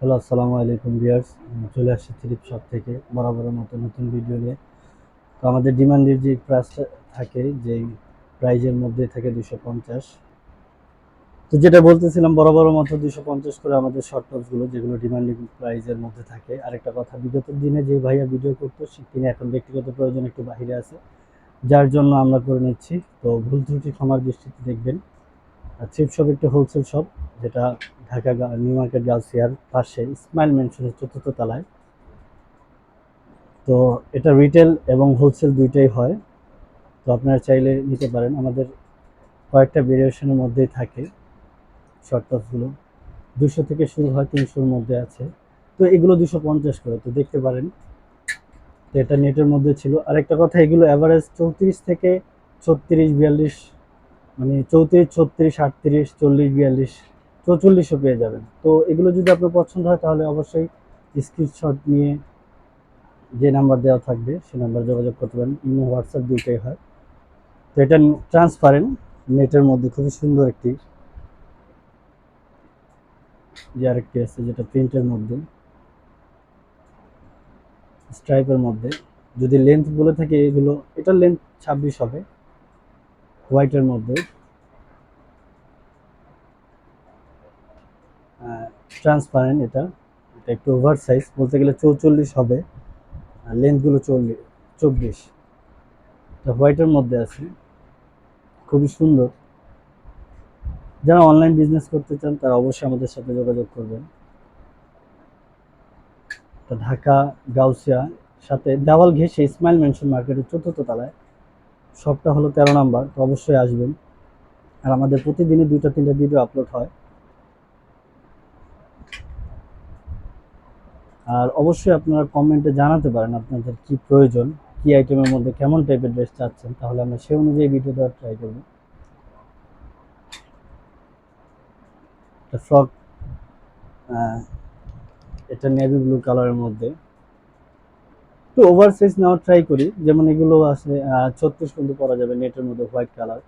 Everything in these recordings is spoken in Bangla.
হ্যালো, আসসালামু আলাইকুম ভিউয়ার্স। চলে আসছি থ্রিপ শপ থেকে বরাবরের মতো নতুন ভিডিও নিয়ে। তো আমাদের ডিমান্ডের যে প্রাইসটা থাকে, যেই প্রাইজের মধ্যে থাকে দুশো পঞ্চাশ। তো যেটা বলতেছিলাম, বরাবরের মতো দুশো পঞ্চাশ করে আমাদের শর্ট টপসগুলো যেগুলো ডিমান্ডিং প্রাইজের মধ্যে থাকে। আরেকটা কথা, বিগত দিনে যে ভাইয়া ভিডিও করতো তিনি এখন ব্যক্তিগত প্রয়োজন একটু বাইরে আছে। যার জন্য আমরা করে নিচ্ছি। তো ভুল ত্রুটি ক্ষমার দৃষ্টিতে দেখবেন। আর থ্রিপ শপ একটি হোলসেল শপ যেটা ঢাকা নিউ মার্কেট গার্লসিয়ার পাশে স্মাইল মেনশনের চতুর্থ তলায়। তো এটা রিটেল এবং হোলসেল দুইটাই হয়। তো আপনারা চাইলে নিতে পারেন। আমাদের কয়েকটা ভেরিয়েশনের মধ্যেই থাকে শর্ট টপসগুলো দুশো থেকে শুরু হয়, তিনশোর মধ্যে আছে। তো এগুলো দুশো পঞ্চাশ করে। তো দেখতে পারেন, তো এটা নেটের মধ্যে ছিল। আরেকটা কথা, এগুলো অ্যাভারেজ চৌত্রিশ থেকে ছত্রিশ, বিয়াল্লিশ মানে চৌত্রিশ, ছত্রিশ, আটত্রিশ, চল্লিশ, বিয়াল্লিশ চৌচল্লিশও পেয়ে যাবেন। তো এগুলো যদি আপনার পছন্দ হয়, তাহলে অবশ্যই স্ক্রিনশট নিয়ে যে নাম্বার দেওয়া থাকবে, সে নাম্বার যোগাযোগ করতে পারেন। ইমো, হোয়াটসঅ্যাপ দুইটাই হয়। তো এটা ট্রান্সপারেন্ট নেটের মধ্যে খুবই সুন্দর একটি যে আরেকটি আছে, যেটা প্রিন্টের মধ্যে স্ট্রাইপের মধ্যে। যদি লেন্থ বলে থাকে, এগুলো, এটার লেন্থ ছাব্বিশ হবে। হোয়াইটের মধ্যে। ট্রান্সপারেন্ট এটা এটা একটু ওভার সাইজ বলতে গেলে চৌচল্লিশ হবে, আর লেন্থগুলো চল্লিশ চব্বিশ। এটা হোয়াইটের মধ্যে আছে, খুবই সুন্দর। যারা অনলাইন বিজনেস করতে চান, তারা অবশ্যই আমাদের সাথে যোগাযোগ করবেন। ঢাকা, গাউসিয়া, সাথে দেওয়াল ঘেঁষে ইসমাইল মেনশন মার্কেটের চতুর্থ তলায়। শপটা হলো তেরো নাম্বার, তো অবশ্যই আসবেন। আর আমাদের প্রতিদিনই দুইটা, তিনটা ভিডিও আপলোড হয়। আর অবশ্যই আপনারা কমেন্টে জানাতে পারেন আপনাদের কি প্রয়োজন, কি আইটেমের মধ্যে কেমন টাইপের ড্রেস চাচ্ছেন, তাহলে আমরা সেই অনুযায়ী ভিডিও দেওয়ার ট্রাই করব। ফ্রক এটা নেভি ব্লু কালারের মধ্যে। একটু ওভার সাইজ নেওয়ার ট্রাই করি, যেমন এগুলো আছে ছত্রিশ পর্যন্ত পরা যাবে নেটের মধ্যে হোয়াইট কালার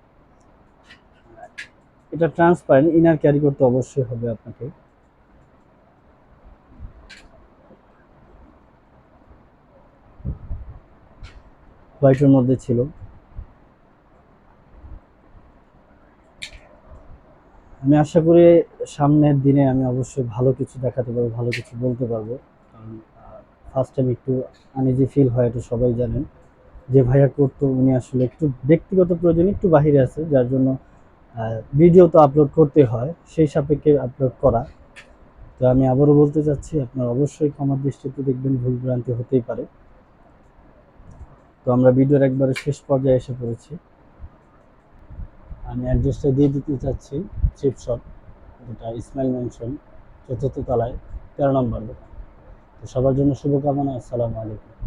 এটা ট্রান্সপারেন্ট ইনার ক্যারি করতে অবশ্যই হবে আপনাকে। হোয়াইটের মধ্যে ছিল। আমি আশা করি সামনের দিনে আমি অবশ্যই ভালো কিছু দেখাতে পারব, ভালো কিছু বলতে পারব। কারণ ফার্স্ট টাইম একটু আনইজি ফিল হয়, এটা সবাই জানেন। যে ভাইয়া করতো, উনি আসলে একটু ব্যক্তিগত প্রয়োজনে, একটু বাহিরে আছে, যার জন্য ভিডিও তো আপলোড করতে হয়, সেই সাপেক্ষে আপলোড করা। তো আমি আবারও বলতে চাচ্ছি, আপনারা অবশ্যই ক্ষমার দৃষ্টিতে দেখবেন, ভুল ভ্রান্তি হতেই পারে। তো আমরা ভিডিওর একবারে শেষ পর্যায়ে এসে পড়েছি। আমি অ্যাড্রেসটা দিয়ে দিতে চাচ্ছি চিপশপ যেটা ইসমাইল মেনশন চতুর্থ তলায়, তেরো নম্বর দোকান। তো সবার জন্য শুভকামনা, আসসালামু আলাইকুম।